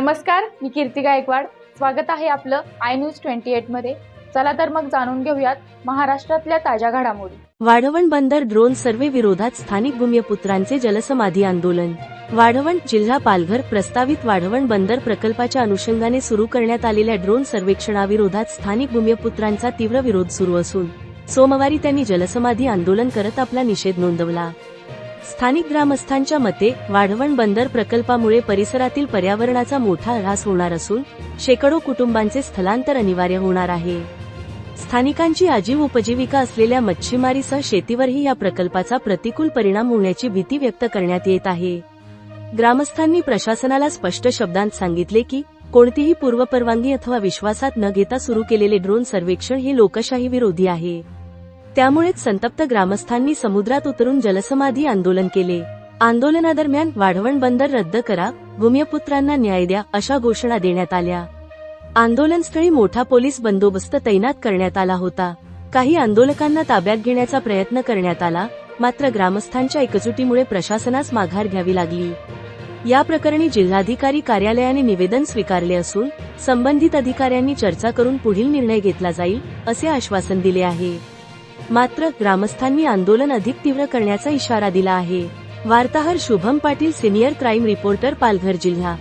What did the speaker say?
नमस्कार मी कीर्ती गायकवाड. स्वागत आहे आपलं आय न्यूज ट्वेंटी एटमध्ये. चला तर मग जाणून घेऊयात महाराष्ट्रातल्या ताज्या घडामोडी. वाढवण बंदर ड्रोन सर्वे विरोधात स्थानिक भूमिपुत्रांचे जलसमाधी आंदोलन. वाढवण जिल्हा पालघर प्रस्तावित वाढवण बंदर प्रकल्पाच्या अनुषंगाने सुरू करण्यात आलेल्या ड्रोन सर्वेक्षणाविरोधात स्थानिक भूमिपुत्रांचा तीव्र विरोध सुरू असून सोमवारी त्यांनी जलसमाधी आंदोलन करत आपला निषेध नोंदवला. स्थानिक ग्रामस्थांच्या मते वाढवण बंदर प्रकल्पामुळे परिसरातील पर्यावरणाचा मोठा ऱ्हास होणार असून शेकडो कुटुंबांचे स्थलांतर अनिवार्य होणार आहे. स्थानिकांची आजीव उपजीविका असलेल्या मच्छीमारीसह शेतीवरही या प्रकल्पाचा प्रतिकूल परिणाम होण्याची भीती व्यक्त करण्यात येत आहे. ग्रामस्थांनी प्रशासनाला स्पष्ट शब्दांत सांगितले की कोणतीही पूर्वपरवानगी अथवा विश्वासात न घेता सुरू केलेले ड्रोन सर्वेक्षण हे लोकशाही विरोधी आहे. त्यामुळेच संतप्त ग्रामस्थांनी समुद्रात उतरून जलसमाधी आंदोलन केले. आंदोलनादरम्यान वाढवण बंदर रद्द करा भूम्यपुत्रांना न्याय द्या अशा घोषणा देण्यात आल्या. आंदोलनस्थळी मोठा पोलीस बंदोबस्त तैनात करण्यात आला होता. काही आंदोलकांना ताब्यात घेण्याचा प्रयत्न करण्यात आला मात्र ग्रामस्थांच्या एकजुटीमुळे प्रशासनास माघार घ्यावी लागली. या प्रकरणी जिल्हाधिकारी कार्यालयाने निवेदन स्वीकारले असून संबंधित अधिकाऱ्यांनी चर्चा करून पुढील निर्णय घेतला जाईल असे आश्वासन दिले आहे. मात्र ग्रामस्थांनी आंदोलन अधिक तीव्र करण्याचा इशारा दिला आहे. वार्ताहर Shubham Patil senior crime reporter Palghar जिल्हा.